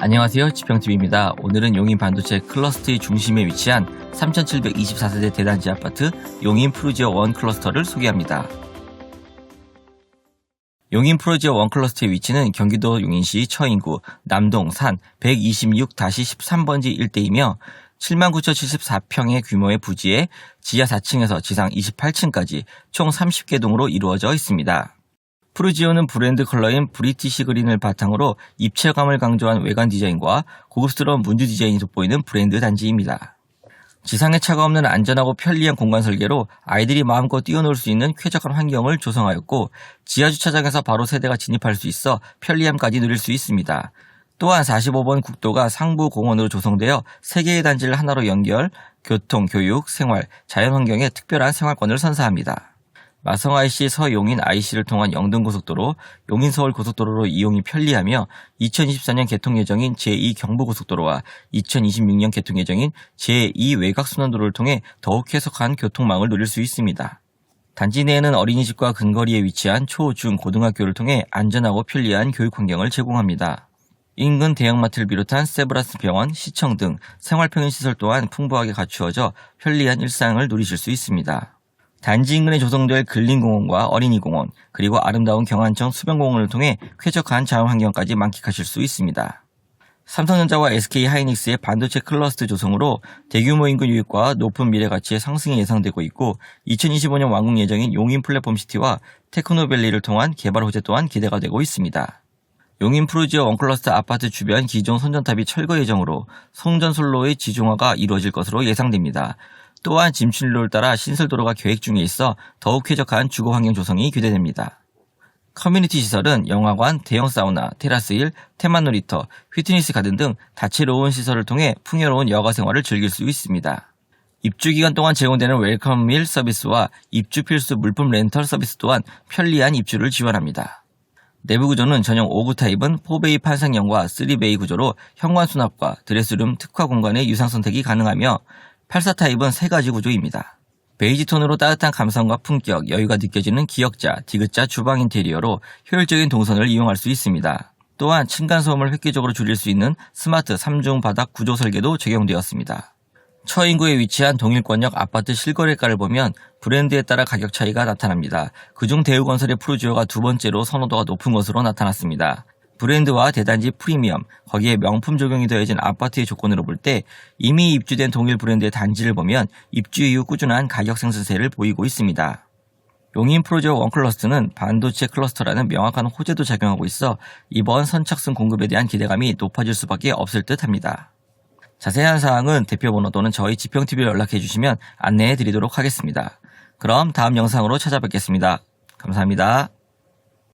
안녕하세요. 지평TV입니다. 오늘은 용인 반도체 클러스터의 중심에 위치한 3724세대 대단지 아파트 용인 프루지오 원 클러스터를 소개합니다. 용인 프로지오 원 클러스터의 위치는 경기도 용인시 처인구 남동 산 126-13번지 일대이며 79,074평의 규모의 부지에 지하 4층에서 지상 28층까지 총 30개 동으로 이루어져 있습니다. 프루지오는 브랜드 컬러인 브리티시 그린을 바탕으로 입체감을 강조한 외관 디자인과 고급스러운 문드 디자인이 돋보이는 브랜드 단지입니다. 지상에 차가 없는 안전하고 편리한 공간 설계로 아이들이 마음껏 뛰어놀 수 있는 쾌적한 환경을 조성하였고 지하 주차장에서 바로 세대가 진입할 수 있어 편리함까지 누릴 수 있습니다. 또한 45번 국도가 상부 공원으로 조성되어 3개의 단지를 하나로 연결, 교통, 교육, 생활, 자연 환경에 특별한 생활권을 선사합니다. 마성 IC 서용인 IC를 통한 영등고속도로, 용인 서울 고속도로로 이용이 편리하며 2024년 개통 예정인 제2 경부고속도로와 2026년 개통 예정인 제2 외곽순환도로를 통해 더욱 쾌적한 교통망을 누릴 수 있습니다. 단지 내에는 어린이집과 근거리에 위치한 초, 중, 고등학교를 통해 안전하고 편리한 교육 환경을 제공합니다. 인근 대형마트를 비롯한 세브라스 병원, 시청 등 생활평균시설 또한 풍부하게 갖추어져 편리한 일상을 누리실 수 있습니다. 단지 인근에 조성될 근린공원과 어린이공원, 그리고 아름다운 경안청 수변공원을 통해 쾌적한 자연환경까지 만끽하실 수 있습니다. 삼성전자와 SK 하이닉스의 반도체 클러스터 조성으로 대규모 인구 유입과 높은 미래 가치의 상승이 예상되고 있고 2025년 완공 예정인 용인 플랫폼 시티와 테크노밸리를 통한 개발 호재 또한 기대가 되고 있습니다. 용인 프로지오 원클러스터 아파트 주변 기존 선전탑이 철거 예정으로 송전솔로의 지중화가 이루어질 것으로 예상됩니다. 또한 짐출로를 따라 신설도로가 계획 중에 있어 더욱 쾌적한 주거 환경 조성이 기대됩니다. 커뮤니티 시설은 영화관, 대형 사우나, 테라스 일, 테마 놀이터, 휘트니스 가든 등 다채로운 시설을 통해 풍요로운 여가 생활을 즐길 수 있습니다. 입주 기간 동안 제공되는 웰컴 밀 서비스와 입주 필수 물품 렌털 서비스 또한 편리한 입주를 지원합니다. 내부 구조는 전용 5구 타입은 4베이 판상형과 3베이 구조로 현관 수납과 드레스룸 특화 공간의 유상 선택이 가능하며 84 타입은 세 가지 구조입니다. 베이지 톤으로 따뜻한 감성과 품격, 여유가 느껴지는 기역자, 디귿자 주방 인테리어로 효율적인 동선을 이용할 수 있습니다. 또한 층간 소음을 획기적으로 줄일 수 있는 스마트 3중 바닥 구조 설계도 적용되었습니다. 처인구에 위치한 동일권역 아파트 실거래가를 보면 브랜드에 따라 가격 차이가 나타납니다. 그중 대우건설의 프루지오가 두 번째로 선호도가 높은 것으로 나타났습니다. 브랜드와 대단지 프리미엄, 거기에 명품 적용이 더해진 아파트의 조건으로 볼 때 이미 입주된 동일 브랜드의 단지를 보면 입주 이후 꾸준한 가격 상승세를 보이고 있습니다. 용인 프로지오 원클러스트는 반도체 클러스터라는 명확한 호재도 작용하고 있어 이번 선착순 공급에 대한 기대감이 높아질 수밖에 없을 듯 합니다. 자세한 사항은 대표 번호 또는 저희 지평TV에 연락해 주시면 안내해 드리도록 하겠습니다. 그럼 다음 영상으로 찾아뵙겠습니다. 감사합니다.